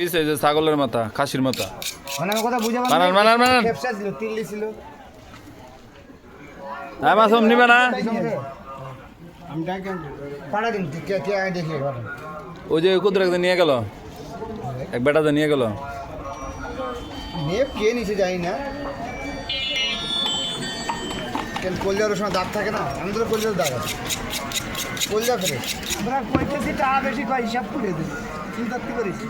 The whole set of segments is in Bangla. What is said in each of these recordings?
এই যে ছাগলের মাথা খাসির মাথা। মানে আমার কথা বুঝে বানান, বানান, বানান। ব্যবসা ছিল তিল্লি ছিল হ্যাঁ মাসুম নিবে না। আমি ডাকি পাঠা দিন কে কে দেখি ওই যে কুদরে একদিন নিয়ে গেল। এক বেটাতে নিয়ে গেল। নিয়ে কে নিচে যাই না। কেন কলজার সময় দাগ থাকে না? আমি তো কলজার দাগ আছে। কলজা ফেরে আমরা কইতেছি টাকা বেশি কয় হিসাব করে দিই চিন্তা করিস।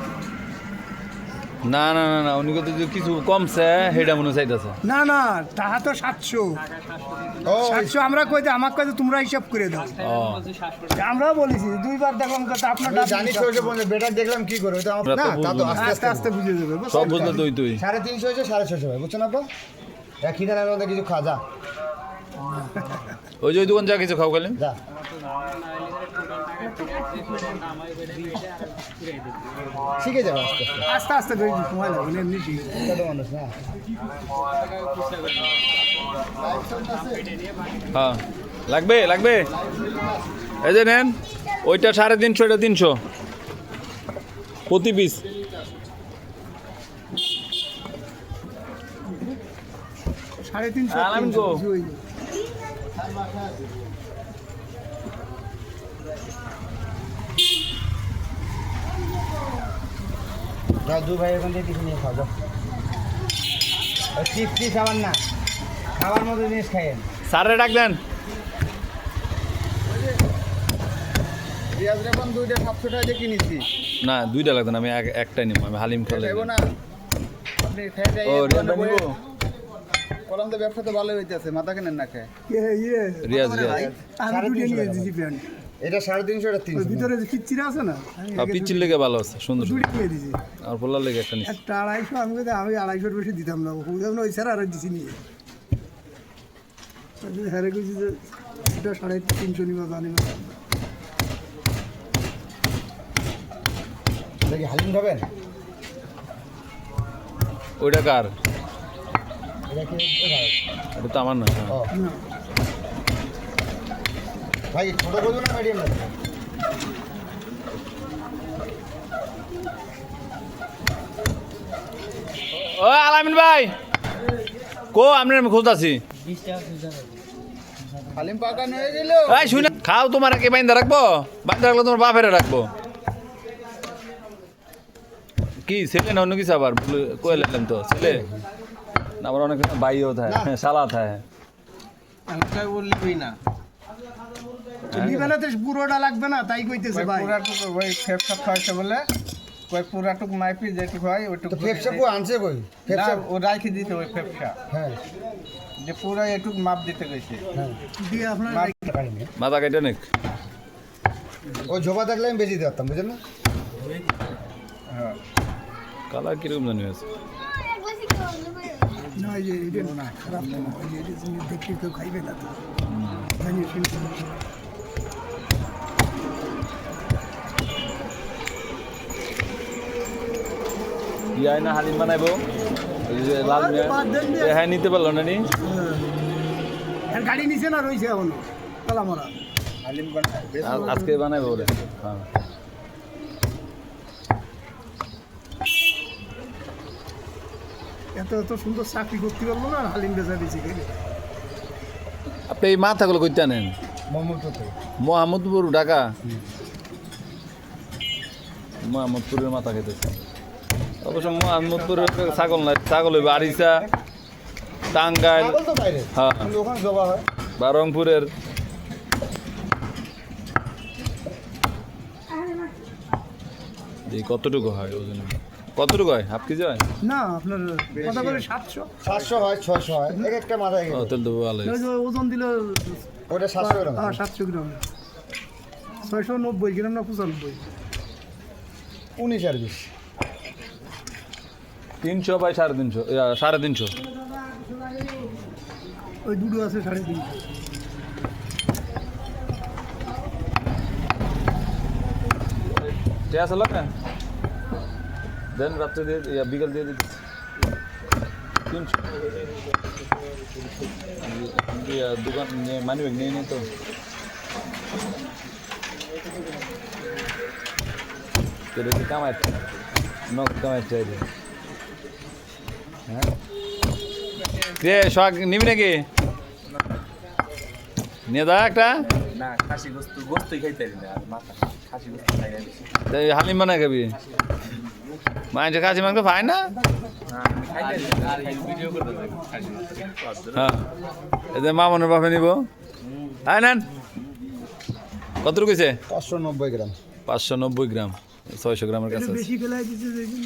না না না না উনি কত যে কিছু কমছে সেটা মনে চাইতেছে। না না টাকা তো সাতশো। ও সাতশো আমরা কইতে আমাকে কইতে তোমরা হিসাব করে দাও। আমরাও বলেছি দুইবার দেখলাম তো আপনার জানি চলছে বলে বেটার দেখলাম কি করে ওটা আমার- আমরা না তা তো আস্তে আস্তে আস্তে বুঝে যাবে সব বুঝলে তুই তুই সাড়ে তিনশো হয়েছে সাড়ে ছশো হয় বুঝছ না আপা? এক খিদানের মধ্যে কিছু খাজা ওই যে ওই দোকান যা কিছু খাও খালি যা। শিখে যাবে আস্তে আস্তে। আস্তে সময় লাগবে না, এমনি ঠিক। ছোট মানুষ না? হ্যাঁ। লাগবে লাগবে। এই যে নেন ওইটা সাড়ে তিনশো এটা তিনশো। প্রতি পিস সাড়ে তিনশো আলামিন তিনশো গো। কিছু হয়ে যাবে। যা দু ভাই ওখান থেকে কিছু নিয়ে খাব চিপ চিপ খাবার না খাবার মতো জিনিস খাইয়েন স্যারে ডাক দেন। পেঁয়াজ এখন দুইটা সাতশো টাকা দিয়ে কিনেছি। না দুইটা লাগবে না আমি এক- একটাই নিব আমি হালিম খেলে না আপনি খাইতে ও রিয়াদা নিব। কলম তো ব্যবসা তো ভালো হইতেছে মাথা কেনেন না খায়। ইয়ে, রিয়াজ। রিয়াজ আমি সাড়ে নিয়ে টাকা প্যান্ট এটা সাড়ে তিনশো এটা তিনশো। ভিতরে যে কিচ্ছিরা আছে না একে পিচ্ছির লেগে ভালো আছে সুন্দর দুটো সুন্দর। নিয়ে দিয়েছি। আর পোলার লেগে একটা নিচ্ছি একটা আড়াইশো আমি কইতে আমি আড়াইশোর বেশি দিতাম না বুঝলাম না ওই ছাড়া আর দিছি নিয়ে। হ্যাঁ কইছি যে এটা সাড়ে তিনশো নিবা জানি না দেখি হালিম খাবেন ওইটা কার? এটা কি এটা? এটা তো আমার না হ্যাঁ। না। ভাই ছোট করব না মিডিয়াম ও আলামিন ভাই। কো আপনার আমি খুঁজতাছি এই শুনে খাও তোমার কে বাইন্দা রাখব। বাইন্দা রাখলে তোমার বাপেরে রাখব। কি ছেলে না অন্য কিছু আবার? কয়ে লাগলাম তো ছেলে? না আবার অনেক বাইও থাকে সালা থাকে। না। নিবে না তো পুরোটা লাগবে না তাই কইতেছে ভাই। পুরাটুকু ওই ফেপসা খাওয়াইছে বলে কই পুরাটুক মাইপি যেটুকু হয় ওইটুকু তো ফেপসা পু আনছে কই? না ফেপসা ও রাখি দিতে ওই ফেপসা। হ্যাঁ। যে পুরা এটুক মাপ দিতে গেছে হ্যাঁ। দিয়ে আপনার মাথা কেটে নিক। ওই ঝোপা থাকলে আমি বেশি দিতে পারতাম বুঝলেন না? হ্যাঁ। কালার কীরকম জানি আছে? না এই যে এটা না খারাপ না ওই যে জিনিস দেখলে কেউ খাইবে না তো। জানি শুনতে ইয়াই না হালিম বানাইবো। লাল মিয়া হ্যাঁ নিতে পারল না নি? আর গাড়ি নিচে না রয়েছে এখনও? তালামরা আজকে বানাইবো ওরে। হ্যাঁ। এত এত সুন্দর চাকরি করতে পারব না হালিম বেচা খেলে আপনি এই মাথাগুলো কইতে আনেন? মোহাম্মদপুর। ঢাকা? মোহাম্মদপুরের মাথা খেতেছে। অবশ্য ছাগল নাই। ছাগল হইবে আরিসা টাঙ্গাইল হ্যাঁ। কিন্তু ওখানে জবা বা রংপুরের। এই কতটুকু হয় ওজন? কতটুকু হয়? হাফ কেজি হয়? না আপনার কথা বলে সাতশো। সাতশো হয় ছয়শো হয়। এক একটা মাথায় ও তাহলে তো ভালো ওজন দিলে ওটা সাতশো গ্রাম। হ্যাঁ সাতশো গ্রাম। ছয়শো নব্বই গ্রাম না পঁচানব্বই? উনিশ আর বিশ। তিনশো বাই সাড়ে তিনশো? ইয়া, সাড়ে তিনশো। ওই দুটো আছে সাড়ে তিনশো। ঠিক আছে না দেন রাত্রে দিয়ে ইয়া, বিকাল দিয়ে দিচ্ছি। তিনশো। ইয়া, দোকান মানি ব্যাগ নিয়ে নি তো। কেটে কামায় নখ কামাই চাইলে হ্যাঁ কে শখ নিবি নাকি? নিয়ে দা একটা। না খাসি গোস্ত গোস্তই খাইতে না আর মাথা খাসি গোস্ত খাই না হালিম খাবি? মাংস খাসি মাংস পায় না? হ্যাঁ। মামনের বাপে নিব। হ্যাঁ নেন। কত রুকেছে পাঁচশো নব্বই গ্রাম। পাঁচশো নব্বই গ্রাম ছয়শো গ্রামের কাছে